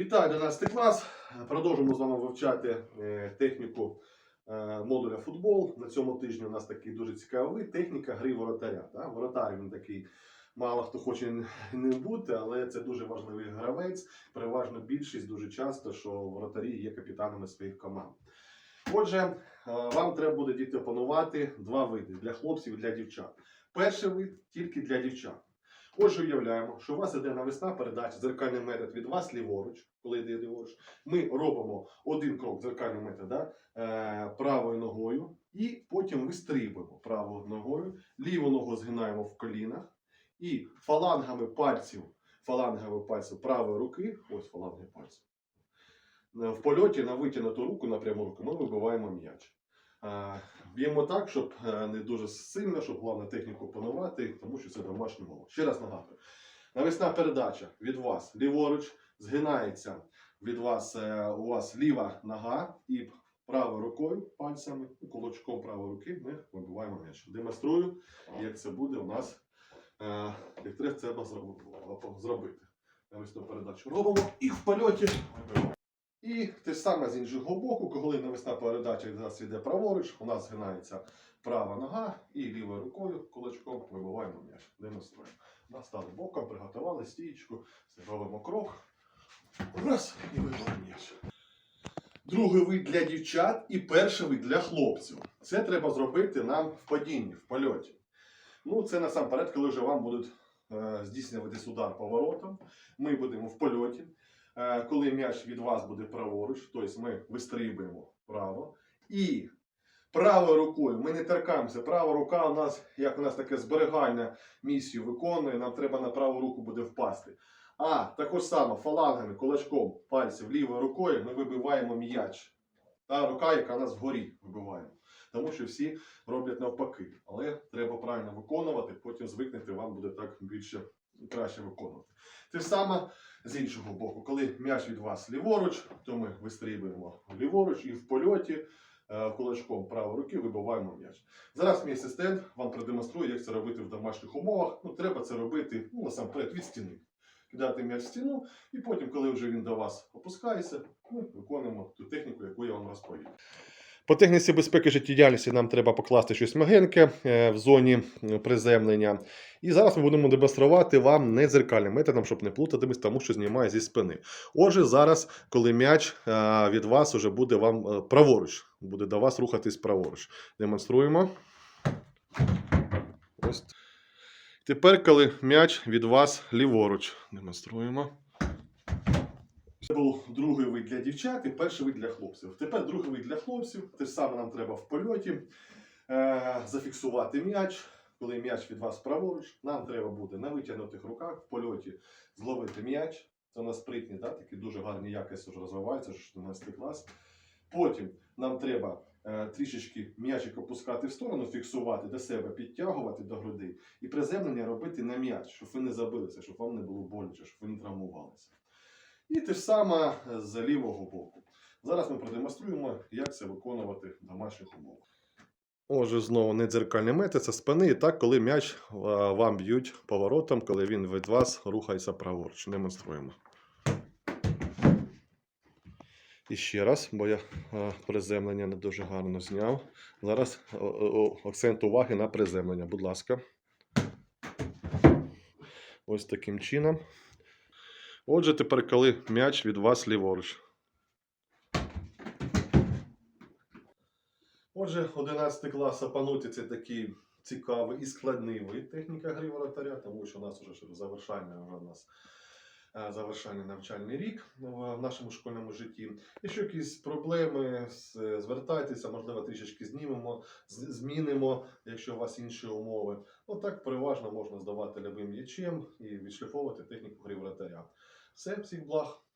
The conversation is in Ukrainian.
Вітаю 11 клас. Продовжуємо з вами вивчати е, техніку е, модуля футбол. На цьому тижні у нас такий дуже цікавий вид техніка гри воротаря. Да? Воротар він такий, мало хто хоче не бути, але це дуже важливий гравець. Переважно більшість дуже часто, що воротарі є капітанами своїх команд. Отже, е, вам треба буде діти опанувати два види для хлопців і для дівчат. Перший вид тільки для дівчат. Отже, уявляємо, що у вас іде навесна передача, дзеркальний метод від вас ліворуч, коли йде ліворуч. Ми робимо один крок дзеркальний метод да, е, правою ногою, і потім вистрибуємо правою ногою, ліву ногу згинаємо в колінах і фалангами пальців, фалангами пальців правої руки, ось фаланги пальців, е, в польоті на витягнуту руку, на пряму руку, ми вибиваємо м'яч. Б'ємо так, щоб е, не дуже сильно, щоб головне техніку опанувати, тому що це домашня мова. Ще раз нагадую. Навесна передача від вас ліворуч згинається від вас, е, у вас ліва нога і правою рукою, пальцями, ну, кулачком правої руки ми вибиваємо м'яч. Демонструю, як це буде у нас, е, як треба зробити. Навесну передачу робимо і в польоті. І те ж саме з іншого боку, коли навесна передача від нас йде праворуч, у нас згинається права нога і лівою рукою кулачком вибиваємо м'яч. Демонструємо. Настали боком, приготували стієчку, робимо крок. Раз і вибиваємо м'яч. Другий вид для дівчат і перший вид для хлопців. Це треба зробити нам в падінні, в польоті. Ну, це насамперед, коли вже вам будуть е, здійснюватись удар поворотом. Ми будемо в польоті. Е, коли м'яч від вас буде праворуч, тобто ми вистрибуємо вправо. І правою рукою ми не торкаємося. Права рука у нас, як у нас таке зберігальна місію виконує, нам треба на праву руку буде впасти. А також само фалангами, кулачком пальців лівою рукою ми вибиваємо м'яч. Та рука, яка у нас вгорі вибиваємо. Тому що всі роблять навпаки. Але треба правильно виконувати, потім звикнете, вам буде так більше краще виконувати. Те саме з іншого боку, коли м'яч від вас ліворуч, то ми вистрібуємо ліворуч і в польоті е, кулачком правої руки вибиваємо м'яч. Зараз мій асистент вам продемонструє, як це робити в домашніх умовах. Ну, треба це робити ну, насамперед від стіни. Кидати м'яч в стіну, і потім, коли вже він до вас опускається, ми виконуємо ту техніку, яку я вам розповів. По техніці безпеки життєдіяльності нам треба покласти щось мягеньке е, в зоні е, приземлення. І зараз ми будемо демонструвати вам не дзеркальним методом, щоб не плутатимось, тому що знімає зі спини. Отже, зараз, коли м'яч е, від вас уже буде вам праворуч, буде до вас рухатись праворуч. Демонструємо. Ось. Тепер, коли м'яч від вас ліворуч. Демонструємо. Це був другий вид для дівчат і перший вид для хлопців. Тепер другий вид для хлопців. Те ж саме нам треба в польоті е, зафіксувати м'яч. Коли м'яч від вас праворуч, нам треба буде на витягнутих руках в польоті зловити м'яч. Це у нас спритні, да? такі дуже гарні якості вже розвиваються, що 14 клас. Потім нам треба е, трішечки м'ячик опускати в сторону, фіксувати до себе, підтягувати до груди і приземлення робити на м'яч, щоб ви не забилися, щоб вам не було боляче, щоб ви не травмувалися. І те ж саме з лівого боку. Зараз ми продемонструємо, як це виконувати в домашніх умовах. Отже, знову не дзеркальний метод, це спини. І так, коли м'яч е, вам б'ють поворотом, коли він від вас рухається праворуч. Демонструємо. І ще раз, бо я е, приземлення не дуже гарно зняв. Зараз е, е, акцент уваги на приземлення, будь ласка. Ось таким чином. Отже, тепер, коли м'яч від вас ліворуч. Отже, 11 клас опанути це такий цікавий і складний вид техніка гри воротаря, тому що у нас вже завершальний вже у нас е, завершальний навчальний рік в нашому школьному житті. Якщо якісь проблеми, звертайтеся, можливо, трішечки знімемо, змінимо, якщо у вас інші умови. Отак переважно можна здавати любим м'ячем і відшліфовувати техніку гри воротаря. Sempre sim, bloco.